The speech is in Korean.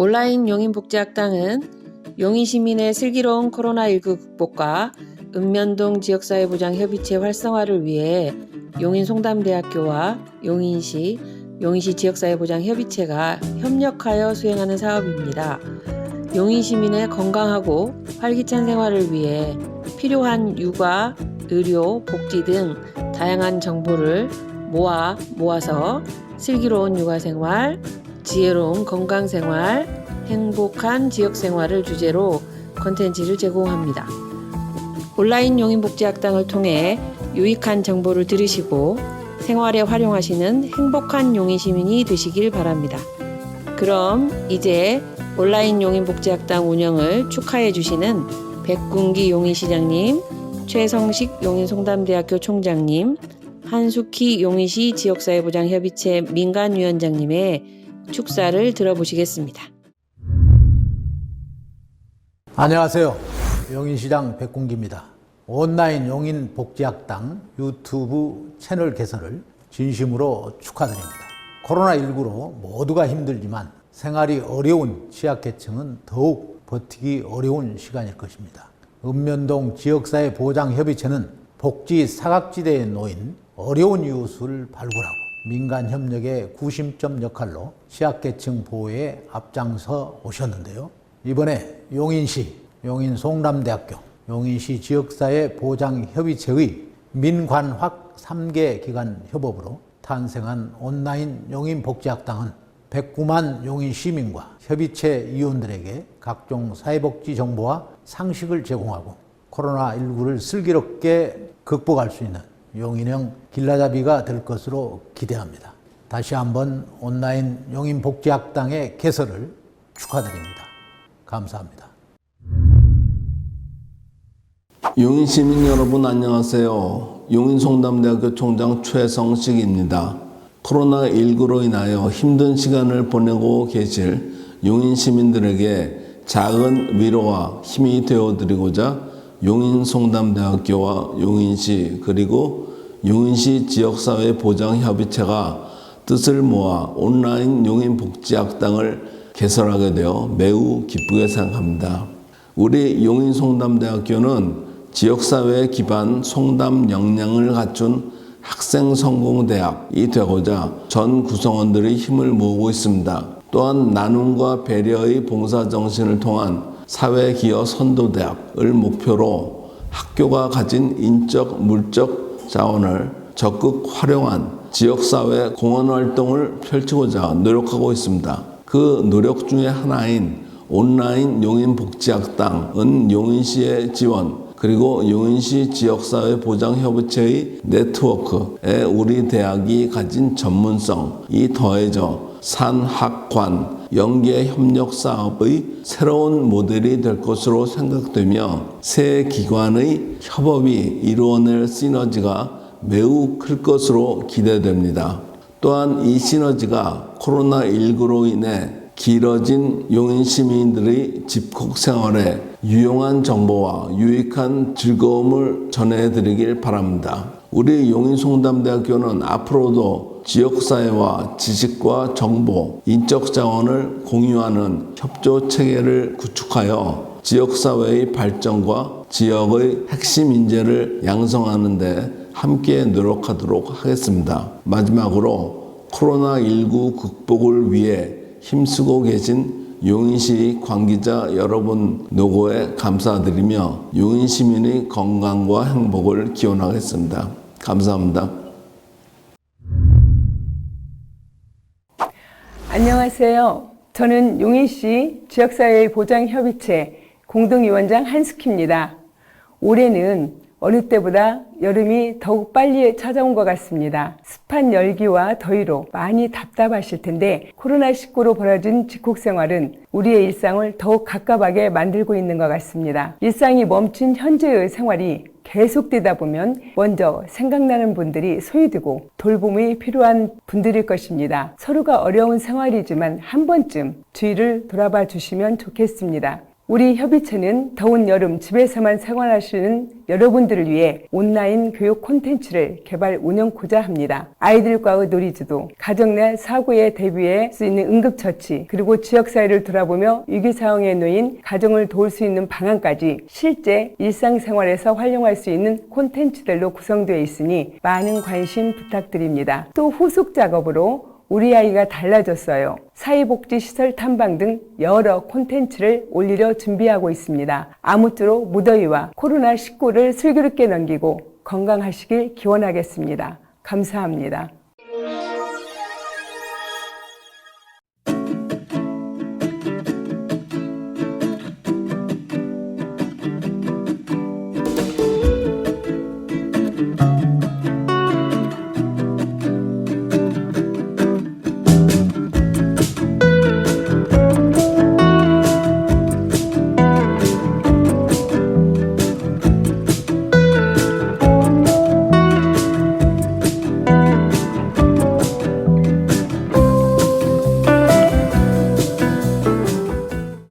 온라인 용인복지학당은 용인 시민의 슬기로운 코로나19 극복과 읍면동 지역사회 보장 협의체 활성화를 위해 용인 송담대학교와 용인시, 용인시 지역사회 보장 협의체가 협력하여 수행하는 사업입니다. 용인 시민의 건강하고 활기찬 생활을 위해 필요한 육아, 의료, 복지 등 다양한 정보를 모아 모아서 슬기로운 육아 생활, 지혜로운 건강 생활, 행복한 지역 생활을 주제로 콘텐츠를 제공합니다. 온라인 용인복지학당을 통해 유익한 정보를 들으시고 생활에 활용하시는 행복한 용인 시민이 되시길 바랍니다. 그럼 이제 온라인 용인복지학당 운영을 축하해 주시는 백군기 용인시장님, 최성식 용인송담대학교 총장님, 한숙희 용인시 지역사회보장협의체 민간위원장님의 축사를 들어보시겠습니다. 안녕하세요. 용인시장 백공기입니다. 온라인 용인 복지학당 유튜브 채널 개설을 진심으로 축하드립니다. 코로나19로 모두가 힘들지만 생활이 어려운 취약계층은 더욱 버티기 어려운 시간일 것입니다. 읍면동 지역사회 보장협의체는 복지 사각지대에 놓인 어려운 이웃을 발굴하고 민간 협력의 구심점 역할로 취약계층 보호에 앞장서 오셨는데요. 이번에 용인시, 용인 송남대학교, 용인시 지역사회 보장협의체의 민관확 3개 기관 협업으로 탄생한 온라인 용인복지학당은 109만 용인 시민과 협의체 위원들에게 각종 사회복지 정보와 상식을 제공하고 코로나19를 슬기롭게 극복할 수 있는 용인형 길라잡이가 될 것으로 기대합니다. 다시 한번 온라인 용인복지학당의 개설을 축하드립니다. 감사합니다. 용인 시민 여러분 안녕하세요. 용인 송담대학교 총장 최성식입니다. 코로나19로 인하여 힘든 시간을 보내고 계실 용인 시민들에게 작은 위로와 힘이 되어 드리고자 용인 송담대학교와 용인시 그리고 용인시 지역사회 보장협의체가 뜻을 모아 온라인 용인 복지학당을 개설하게 되어 매우 기쁘게 생각합니다. 우리 용인 송담대학교는 지역사회 기반 송담 역량을 갖춘 학생 성공 대학이 되고자 전 구성원들이 힘을 모으고 있습니다. 또한 나눔과 배려의 봉사 정신을 통한 사회 기여 선도 대학을 목표로 학교가 가진 인적 물적 자원을 적극 활용한 지역사회 공헌 활동을 펼치고자 노력하고 있습니다. 그 노력 중에 하나인 온라인 용인복지학당은 용인시의 지원 그리고 용인시 지역사회 보장협의체의 네트워크에 우리 대학이 가진 전문성이 더해져 산학관 연계 협력 사업의 새로운 모델이 될 것으로 생각되며 세 기관의 협업이 이루어낼 시너지가 매우 클 것으로 기대됩니다. 또한 이 시너지가 코로나19로 인해 길어진 용인 시민들의 집콕 생활에 유용한 정보와 유익한 즐거움을 전해드리길 바랍니다. 우리 용인송담대학교는 앞으로도 지역사회와 지식과 정보, 인적 자원을 공유하는 협조 체계를 구축하여 지역사회의 발전과 지역의 핵심 인재를 양성하는 데 함께 노력하도록 하겠습니다. 마지막으로 코로나19 극복을 위해 힘쓰고 계신 용인시 관계자 여러분 노고에 감사드리며 용인 시민의 건강과 행복을 기원하겠습니다. 감사합니다. 안녕하세요. 저는 용인시 지역사회 보장협의체 공동위원장 한숙희입니다. 올해는 어느 때보다 여름이 더욱 빨리 찾아온 것 같습니다. 습한 열기와 더위로 많이 답답하실 텐데 코로나19로 벌어진 직콕 생활은 우리의 일상을 더욱 갑갑하게 만들고 있는 것 같습니다. 일상이 멈춘 현재의 생활이 계속되다 보면 먼저 생각나는 분들이 소외되고 돌봄이 필요한 분들일 것입니다. 서로가 어려운 생활이지만 한 번쯤 주위를 돌아봐 주시면 좋겠습니다. 우리 협의체는 더운 여름 집에서만 생활하시는 여러분들을 위해 온라인 교육 콘텐츠를 개발 운영고자 합니다. 아이들과의 놀이지도, 가정 내 사고에 대비할 수 있는 응급처치, 그리고 지역사회를 돌아보며 위기상황에 놓인 가정을 도울 수 있는 방안까지 실제 일상생활에서 활용할 수 있는 콘텐츠들로 구성되어 있으니 많은 관심 부탁드립니다. 또 후속 작업으로 우리 아이가 달라졌어요. 사회복지시설 탐방 등 여러 콘텐츠를 올리려 준비하고 있습니다. 아무쪼록 무더위와 코로나19를 슬기롭게 넘기고 건강하시길 기원하겠습니다. 감사합니다.